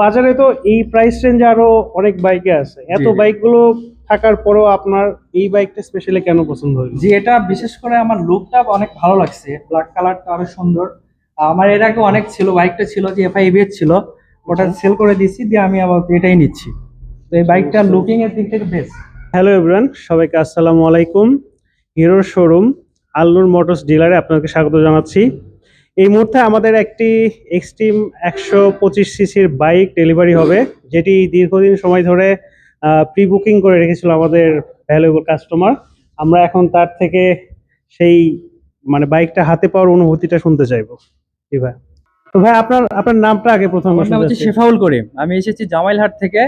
বাজারে তো এই প্রাইস রেঞ্জে আরও অনেক বাইকে আছে। এত। বাইকগুলো থাকার পরেও আপনার এই বাইকটা স্পেশালি কেন পছন্দ হলো? জি এটা বিশেষ করে আমার লুকটা অনেক ভালো লাগছে। ব্ল্যাক কালারটা আরও সুন্দর। আমার এর আগে অনেক ছিল বাইকটা ছিল যে এফআই এবিএস ছিল। ওটা সেল করে দিয়েছি দিয়ে আমি আবার এটাই নিচ্ছি। তো এই বাইকটা লুকিং এর দিক থেকে বেস্ট হ্যালো এভরিওয়ান সবাইকে আসসালামু আলাইকুম। হিরোর শোরুম আল্লুর মোটরস ডিলারে আপনাকে স্বাগত জানাচ্ছি। এই মুহূর্তে আমাদের একটি এক্সট্রিম একশো পঁচিশ সিসির বাইক ডেলিভারি হবে যেটি দীর্ঘদিন সময় ধরে প্রি বুকিং করে রেখেছিল আমাদের ভ্যালুয়েবল কাস্টমার আমরা এখন তার থেকে সেই মানে বাইকটা হাতে পাওয়ার অনুভূতিটা শুনতে চাইব। জি ভাই। তো ভাই আপনার আপনার নামটা আগে প্রথম আমার নাম হচ্ছে শেফাউল করিম। আমি এসেছি জামাইলহাট থেকে।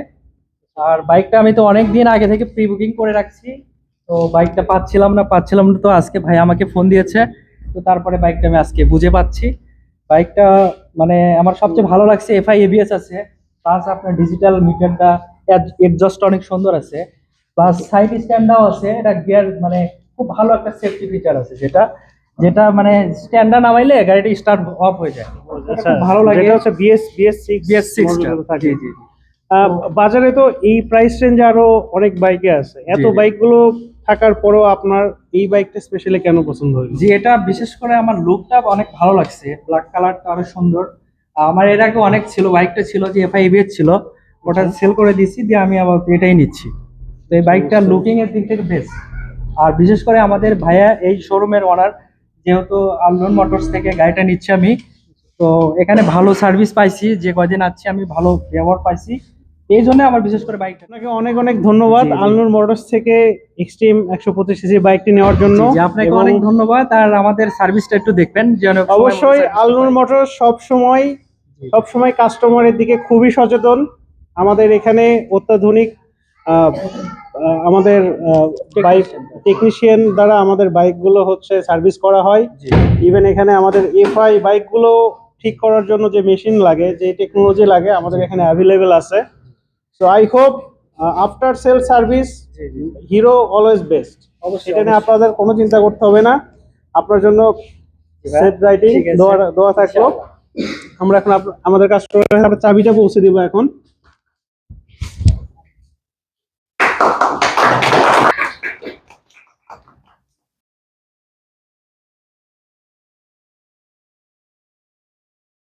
আর বাইকটা আমি তো অনেক দিন আগে থেকে প্রি বুকিং করে রাখছি। তো বাইকটা পাচ্ছিলাম না পাচ্ছিলাম না তো আজকে ভাই আমাকে ফোন দিয়েছে। তো তারপরে বাইকটা আমি আজকে বুঝে পাচ্ছি। বাইকটা মানে আমার সবচেয়ে ভালো লাগছে এফআই এবিএস আছে প্লাস আপনার ডিজিটাল মিটারটা এডজাস্ট অনেক সুন্দর আছে প্লাস সাইড স্ট্যান্ডাও আছে এটা গিয়ার মানে খুব ভালো একটা সেফটি ফিচার আছে যেটা যেটা মানে স্ট্যান্ডা নামাইলে গাড়িটা স্টার্ট অফ হয়ে যায়। খুব ভালো লাগে। এটা হচ্ছে BS BS six BS six জি জি বাজারে তো এই প্রাইস রেঞ্জে আরও অনেক বাইকে আছে। এত। বাইকগুলো থাকার পরেও আপনার এই বাইকটা স্পেশালি কেন পছন্দ হলো? জি এটা বিশেষ করে আমার লুকটা অনেক ভালো লাগছে। ব্ল্যাক কালারটা আরও সুন্দর। আমার এর আগে অনেক ছিল বাইকটা ছিল যে এফআই এবিএস ছিল। ওটা সেল করে দিয়েছি দিয়ে আমি আবার এটাই নিচ্ছি। তো এই বাইকটা লুকিং এর দিক থেকে বেস্ট আর বিশেষ করে আমাদের ভাইয়া এই শোরুমের ওনার যেহেতু আলন মোটরস থেকে গাড়িটা নিচ্ছি আমি তো এখানে ভালো সার্ভিস পাইছি যে কদিন আছি আমি ভালো ব্যবহার পাইছি। এই জন্য আমার বিশেষ করে বাইকটা আপনাকে অনেক অনেক ধন্যবাদ। আলনুর মোটরস থেকে এক্সট্রিম একশো পঁচিশ সিসি বাইকটি নেওয়ার জন্য। আপনাকে অনেক ধন্যবাদ। আর আমাদের সার্ভিসটা একটু দেখবেন যেন অবশ্যই আলনুর মোটরস সব সময়। সব সময় কাস্টমারের দিকে খুবই সচেতন। আমাদের এখানে অত্যাধুনিক আমাদের বাইক টেকনিশিয়ান দ্বারা আমাদের বাইকগুলো হচ্ছে সার্ভিস করা হয়। ইভেন এখানে আমাদের এফআই বাইকগুলো ঠিক করার জন্য যে মেশিন লাগে যে টেকনোলজি লাগে আমাদের এখানে অ্যাভেলেবেল আছে। So I hope after sale service. Hero always best সেটা নিয়ে আপনাদের কোনো চিন্তা করতে হবে না। আপনার জন্য সেফ রাইটিং দোয়া দোয়া থাকল। আমরা এখন আমাদের কাস্টমারের চাবিটা পৌঁছে দিব এখন।